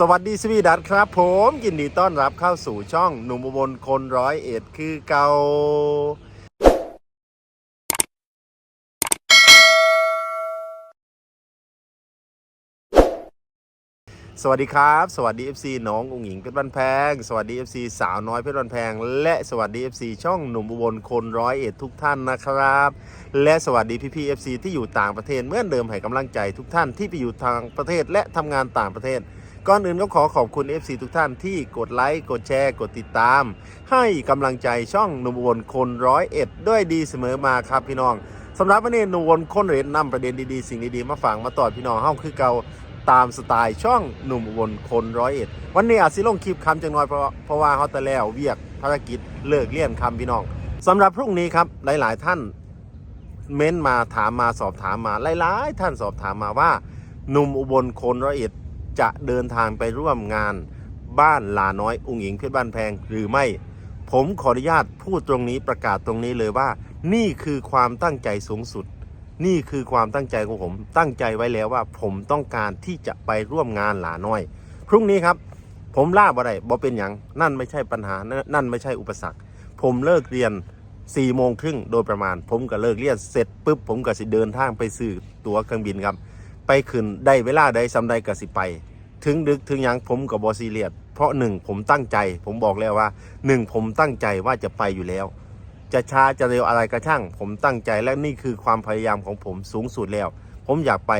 สวัสดีสวีดัตครับผมยินดีต้อนรับเข้าสู่ช่องหนุ่มอุบลคนร้อยเอ็ดคือเกาสวัสดีครับ สวัสดี FC น้องอุงหญิงเพชรบ้านแพง สวัสดี FC สาวน้อยเพชรบ้านแพง และสวัสดี FC ช่องหนุ่มอุบลคนร้อยเอ็ดทุกท่านนะครับ และสวัสดีพี่พี่ FC ที่อยู่ต่างประเทศเหมื่อนเดิมให้กำลังใจทุกท่านที่ไปอยู่ทางประเทศและทำงานต่างประเทศ ก่อนอื่นก็ขอขอบคุณ FC ทุกท่านที่กดไลค์ กดแชร์ กดติดตาม ให้กำลังใจช่องหนุ่มอุบลคนร้อยเอ็ดด้วยดีเสมอมาครับพี่น้องสำหรับวันนี้หนุ่มอุบลคนเอ็ดนำประเด็นดีๆ สิ่งดีๆ มาฝากมาตอดพี่น้องเฮ้าคือเก่าตามสไตล์ช่องหนุ่มอุบลคนร้อยเอ็ดวันนี้อาจสิลงคลิปคำจังน้อยเพราะเพราะว่าเขาแต่แล้วเวียกภารกิจเลิกเลี่ยนคำพี่น้องสำหรับพรุ่งนี้ครับหลาย ๆ ท่านเม้นมาถามมาสอบถามมาหลาย ๆ ท่านสอบถามมาว่าหนุ่มอุบลคนร้อยเอ็ด จะเดินทางไปร่วมงานบ้านลาน้อยอุ้งอิงเพชรบ้านแพงหรือไม่ ผมขออนุญาตพูดตรงนี้ประกาศตรงนี้เลยว่า นี่คือความตั้งใจสูงสุด นี่คือความตั้งใจของผม ตั้งใจไว้แล้วว่า ผมต้องการที่จะไปร่วมงานหลาน้อย พรุ่งนี้ครับ ผมล่าบ่ได้บ่เป็นอย่างนั่นไม่ใช่ปัญหา นั่นไม่ใช่อุปสรรค ผมเลิกเรียน4ี่โมงครึ่งโดยประมาณ ผมก็เลิกเรียนเสร็จปุ๊บผมก็สิเดินทางไปซื้อตั๋วเครื่องบินครับ ไปขึ้นได้เวลาใดสำใดก็สิไป ถึงดึกถึงยังผมกับบอซีเรียสเพราะหนึ่งผมตั้งใจ ผมบอกแล้วว่าหนึ่งผมตั้งใจว่าจะไปอยู่แล้ว จะช้าจะเร็วอะไรก็ช่าง ผมตั้งใจและนี่คือความพยายามของผมสูงสุดแล้ว ผมอยากไป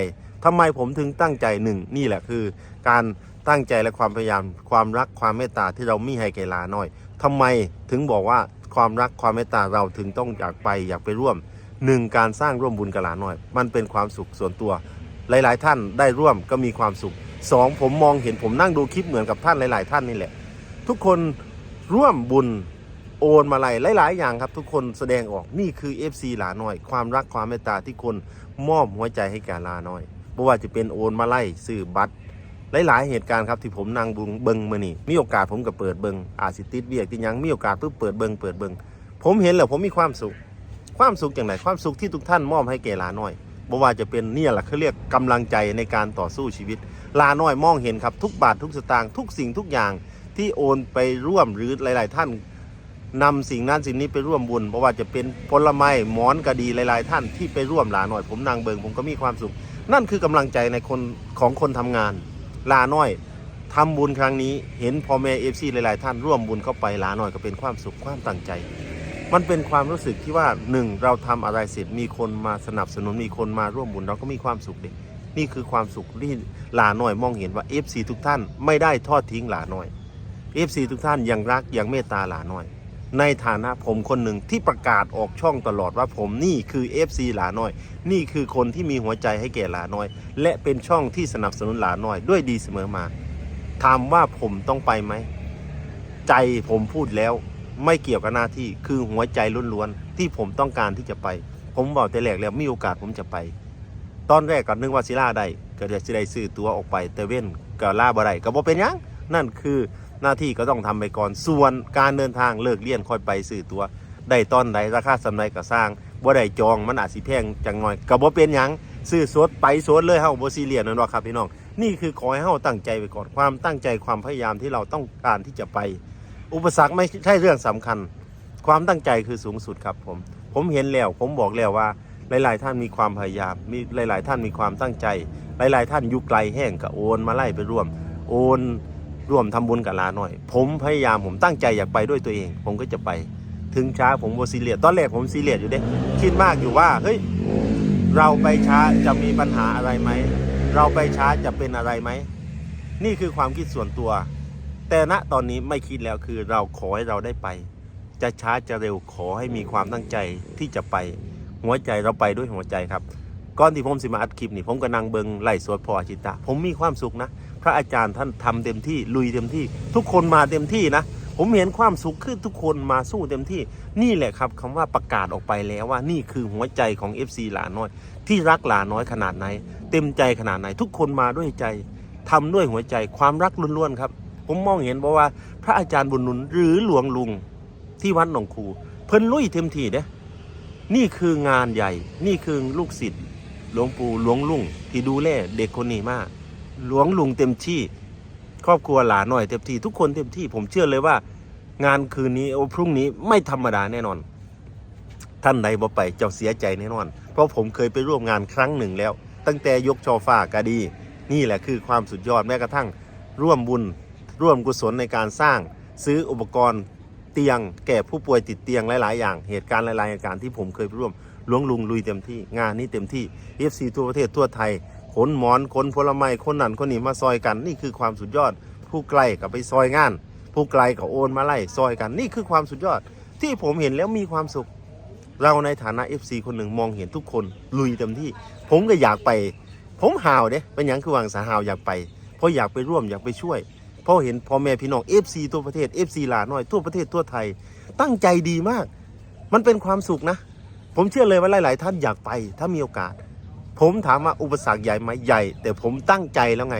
ทำไมผมถึงตั้งใจหนึ่งนี่แหละคือ การตั้งใจและความพยายาม ความรักความเมตตาที่เรามีให้แก่ลาน้อยทำไมถึงบอกว่าความรักความเมตตาเราถึงต้องอยากไปอยากไปร่วมหนึ่งการสร้างร่วมบุญกับหลาน้อย มันเป็นความสุขส่วนตัว หลาย ๆ ท่านได้ร่วมก็มีความสุขสองผมมองเห็นผมนั่งดูคลิปเหมือนกับท่านหลาย ๆ ท่านนี่แหละ ทุกคนร่วมบุญโอนมาลัยหลาย ๆ อย่างครับ ทุกคนแสดงออกนี่คือ FC หลาน้อย ความรักความเมตตาที่คนมอบหัวใจให้แก่หลาน้อยไม่ว่าจะเป็นโอนมาไล่ซื้อบัตรหลาย ๆ เหตุการณ์ครับที่ผมนั่งบุงเบิงมานี่มีโอกาสผมก็เปิดเบิงอาสิติดเวียกติดหยังมีโอกาสปุ๊บเปิดเบิงเปิดเบิงผมเห็นแล้วผมมีความสุข ความสุขอย่างไรความสุขที่ทุกท่านมอบให้แก่หลาน้อย บ่ว่าจะเป็นเนี่ยแหละเขาเรียกกำลังใจในการต่อสู้ชีวิต ลาน้อยมองเห็นครับทุกบาททุกสตางค์ทุกสิ่งทุกอย่างที่โอนไปร่วมหรือหลาย ๆ ท่านนำสิ่งนั้นสิ่งนี้ไปร่วมบุญเพราะว่าจะเป็นผลไม้หมอนก็ดีหลาย ๆ ท่านที่ไปร่วมลาน้อย ผมนางเบิงผมก็มีความสุข นั่นคือกำลังใจในคนของคนทำงาน ลาน้อยทำบุญครั้งนี้ เห็นพ่อแม่เอฟซีหลาย ๆ ท่านร่วมบุญเข้าไปลาน้อยก็เป็นความสุขความตั้งใจ มันเป็นความรู้สึกที่ว่าหนึ่งเราทำอะไรเสร็จมีคนมาสนับสนุนมีคนมาร่วมบุญเราก็มีความสุขเด็นี่คือความสุขที่หลาน้อยมองเห็นว่า FC ทุกท่านไม่ได้ทอดทิ้งหลาน้อย FC ทุกท่านยังรักยังเมตตาหลาน้อย ในฐานะผมคนหนึ่งที่ประกาศออกช่องตลอดว่าผมนี่คือ FC หลาน้อย นี่คือคนที่มีหัวใจให้แก่หลาน้อย และเป็นช่องที่สนับสนุนหลาน้อยด้วยดีเสมอมาถามว่าผมต้องไปไหมใจผมพูดแล้ว ไม่เกี่ยวกับหน้าที่คือหัวใจล้วนๆที่ผมต้องการที่จะไป ผมบอกแต่แรกแล้วมีโอกาสผมจะไป ตอนแรกก็นึกว่าสิล่าได้ก็จะสิได้ซื้อตัวออกไป แต่เว้นก็ล่าบ่ได้ก็บ่เป็นยังนั่นคือหน้าที่ก็ต้องทำไปก่อนส่วนการเดินทางเลิกเลี่ยนค่อยไปซื้อตัวได้ตอนใดราคาสำไรก็สร้างบ่ได้จองมันอาจสิแพงจังหน่อยก็บ่เป็นยังซื้อสดไปสดเลยเฮาบ่ซีเรียสนั่นว่าครับพี่น้องนี่คือขอให้เฮาตั้งใจไปก่อนความตั้งใจความพยายามที่เราต้องการที่จะไป อุปสรรคไม่ใช่เรื่องสำคัญ ความตั้งใจคือสูงสุดครับผม ผมเห็นแล้วผมบอกแล้วว่าหลาย ๆ ท่านมีความพยายาม มีหลาย ๆ ท่านมีความตั้งใจ หลาย ๆ ท่านอยู่ไกลแห้งก็โอนมาไล่ไปร่วม โอนร่วมทำบุญกับลาหน่อย ผมพยายามผมตั้งใจอยากไปด้วยตัวเอง ผมก็จะไป ถึงช้าผมโมซีเรียสตอนแรกผมซีเรียสอยู่เด้คิดมากอยู่ว่าเฮ้ยเราไปช้าจะมีปัญหาอะไรไหม เราไปช้าจะเป็นอะไรไหม นี่คือความคิดส่วนตัว แต่ณตอนนี้ไม่คิดแล้วคือเราขอให้เราได้ไป จะช้าจะเร็วขอให้มีความตั้งใจที่จะไป หัวใจเราไปด้วยหัวใจครับ ก่อนที่ผมสิมาอัดคลิปนี่ผมก็นั่งเบิงไล่สวดพออาชิตาผมมีความสุขนะ พระอาจารย์ท่านทำเต็มที่ลุยเต็มที่ ทุกคนมาเต็มที่นะ ผมเห็นความสุขคือทุกคนมาสู้เต็มที่ นี่แหละครับคำว่าประกาศออกไปแล้วว่านี่คือหัวใจของ FC หลาน้อย ที่รักหลาน้อยขนาดไหน เต็มใจขนาดไหน ทุกคนมาด้วยใจทำด้วยหัวใจความรักล้วนๆครับ ผมมองเห็นบอกว่า พระอาจารย์บุญนุนหรือหลวงลุงที่วัดหนองคู เพิ่นลุยเต็มที่เด้นี่คืองานใหญ่ นี่คือลูกศิษย์หลวงปู่หลวงลุงที่ดูแลเด็กคนนี้มาก หลวงลุงเต็มที่ ครอบครัวหลานหน่อยเต็มที่ทุกคนเต็มที่ ผมเชื่อเลยว่า งานคืนนี้โอ้พรุ่งนี้ไม่ธรรมดาแน่นอน ท่านใดบ่ไปเจ้าเสียใจแน่นอน เพราะผมเคยไปร่วมงานครั้งหนึ่งแล้ว ตั้งแต่ยกชอฟ้ากะดี นี่แหละคือความสุดยอดแม้กระทั่งร่วมบุญ ร่วมกุศลในการสร้างซื้ออุปกรณ์เตียง แก่ผู้ป่วยติดเตียงหลาย ๆ อย่าง เหตุการณ์หลายๆเหตุการณ์ที่ผมเคยร่วมหลวงลุงลุยเต็มที่งานนี้เต็มที่ FC ทั่วประเทศทั่วไทยขนหมอนขนผลไม้คนนั่นคนนี้มาซอยกันนี่คือความสุดยอด ผู้ไกลกับไปซอยงาน ผู้ไกลก็โอนมาไล่ซอยกันนี่คือความสุดยอด ที่ผมเห็นแล้วมีความสุข เราในฐานะ FC คนหนึ่งมองเห็นทุกคนลุยเต็มที่ ผมก็อยากไป ผมห่าวเด้เป็นอย่างคือวางสาหาวอยากไป เพราะอยากไปร่วมอยากไปช่วย เพราะเห็นพ่อแม่พี่น้อง FC ทั่วประเทศ FC หลาน้อยทั่วประเทศทั่วไทย ตั้งใจดีมาก มันเป็นความสุขนะ ผมเชื่อเลยว่าหลาย ๆ ท่านอยากไปถ้ามีโอกาส ผมถามว่าอุปสรรคใหญ่ไหมใหญ่ แต่ผมตั้งใจแล้วไง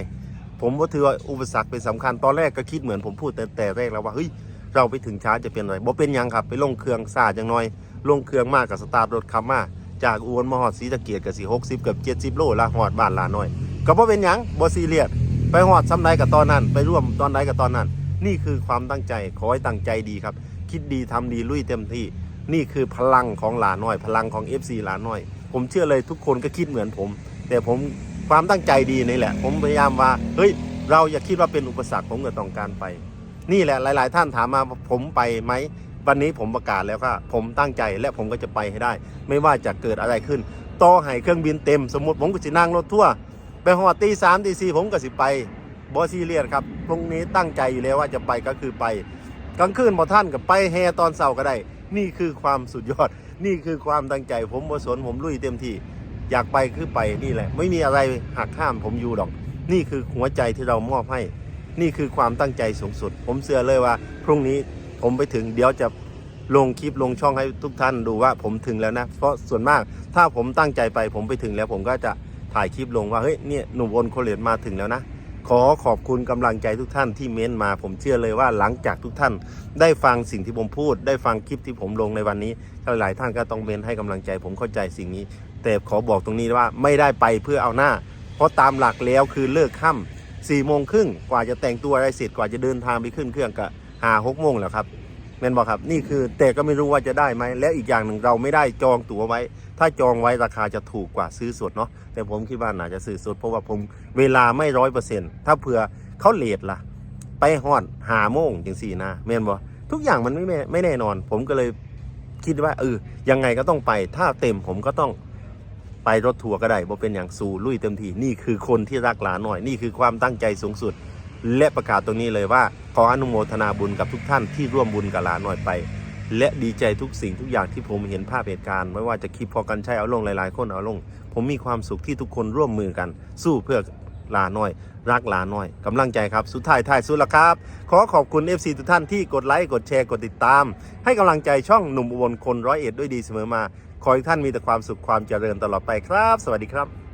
ผมก็ถือว่าอุปสรรคเป็นสำคัญตอนแรกก็คิดเหมือนผมพูดแต่แต่แรกแล้วว่าเฮ้ยเราไปถึงช้าจะเป็นอะไรบ่เป็นยังครับไปลงเครื่องซาจังน้อย ลงเครื่องมากกับสตาร์รถขับมาจากอุบลมาฮอดศรีสะเกียดกับสี่หกสิบเกับเจ็ดสิบโลละฮอดบ้านลาน้อย ก็บ่เป็นยังบ่ซีเรียส ไปฮอดซ้ำใดกับตอนนั้น ไปร่วมตอนใดกับตอนนั้น นี่คือความตั้งใจขอให้ตั้งใจดีครับ คิดดีทำดีลุยเต็มที่ นี่คือพลังของหลาน้อย พลังของ FC หลาน้อย ผมเชื่อเลยทุกคนก็คิดเหมือนผม แต่ผมความตั้งใจดีนี่แหละ ผมพยายามว่าเฮ้ยเราอย่าคิดว่าเป็นอุปสรรคผมก็ต้องการไป นี่แหละหลาย ๆ ท่านถามมาผมไปไหมวันนี้ผมประกาศแล้วว่าผมตั้งใจและผมก็จะไปให้ได้ ไม่ว่าจะเกิดอะไรขึ้นต่อให้เครื่องบินเต็ม สมมติผมก็จะนั่งรถทั่วร์ ไปหอดตีสามตีสี่ผมก็สิไปบอซีเรียสครับตรงนี้ตั้งใจอยู่แล้วว่าจะไปก็คือไป กลางคืนบอท่านกับไปแฮตอนเสาร์ก็ได้ นี่คือความสุดยอด นี่คือความตั้งใจ ผมบสนผมลุยเต็มที่ อยากไปคือไปนี่แหละ ไม่มีอะไรหักห้ามผมอยู่หรอก นี่คือหัวใจที่เรามอบให้ นี่คือความตั้งใจสูงสุด ผมเชื่อเลยว่า พรุ่งนี้ผมไปถึงเดี๋ยวจะลงคลิปลงช่องให้ทุกท่านดูว่าผมถึงแล้วนะ เพราะส่วนมากถ้าผมตั้งใจไปผมไปถึงแล้วผมก็จะ ถ่ายคลิปลงว่าเฮ้ยเนี่ยหนุ่มวนโคเลตมาถึงแล้วนะ ขอขอบคุณกำลังใจทุกท่านที่เม้นมา ผมเชื่อเลยว่าหลังจากทุกท่าน ได้ฟังสิ่งที่ผมพูด ได้ฟังคลิปที่ผมลงในวันนี้หลายๆท่านก็ต้องเม้นให้กำลังใจ ผมเข้าใจสิ่งนี้ แต่ขอบอกตรงนี้ว่าไม่ได้ไปเพื่อเอาหน้า เพราะตามหลักแล้วคือเลิกค่ำสี่โมงครึ่งกว่าจะแต่งตัวอะไรเสร็จกว่าจะเดินทางไปขึ้นเครื่องก็หาหกโมงแล้วครับ แม่นบอกครับ นี่คือแต่ก็ไม่รู้ว่าจะได้ไหมและอีกอย่างหนึ่งเราไม่ได้จองตั๋วไว้ ถ้าจองไว้ราคาจะถูกกว่าซื้อสดเนาะแต่ผมคิดว่าน่าจะซื้อสดเพราะว่าผมเวลาไม่ร้อยเปอร์เซ็นต์ถ้าเผื่อเขาเลทล่ะ ไปฮอดหาโมงจังสี่นะแม่นบอกทุกอย่างมันไม่ไม่แน่นอน ผมก็เลยคิดว่าเออยังไงก็ต้องไป ถ้าเต็มผมก็ต้องไปรถทัวร์ก็ได้บ่เป็นอย่างสู่ลุยเต็มที่นี่คือคนที่รักหลานหน่อย นี่คือความตั้งใจสูงสุด และประกาศตรงนี้เลยว่า ขออนุโมทนาบุญกับทุกท่านที่ร่วมบุญกับหลานหน่อยไป และดีใจทุกสิ่งทุกอย่างที่ผมเห็นภาพเหตุการณ์ไม่ว่าจะคลิปพอกันใช้เอาลงหลายๆ คนเอาลง ผมมีความสุขที่ทุกคนร่วมมือกัน สู้เพื่อหลานน้อย รักหลานน้อยกำลังใจครับ สุดท้ายท้ายสุดละครับ ขอขอบคุณ FC ทุกท่านที่กดไลค์ กดแชร์ กดติดตาม ให้กำลังใจช่องหนุ่มอุบลคนร้อยเอ็ดด้วยดีเสมอมา ขอให้ท่านมีแต่ความสุขความเจริญตลอดไปครับ สวัสดีครับ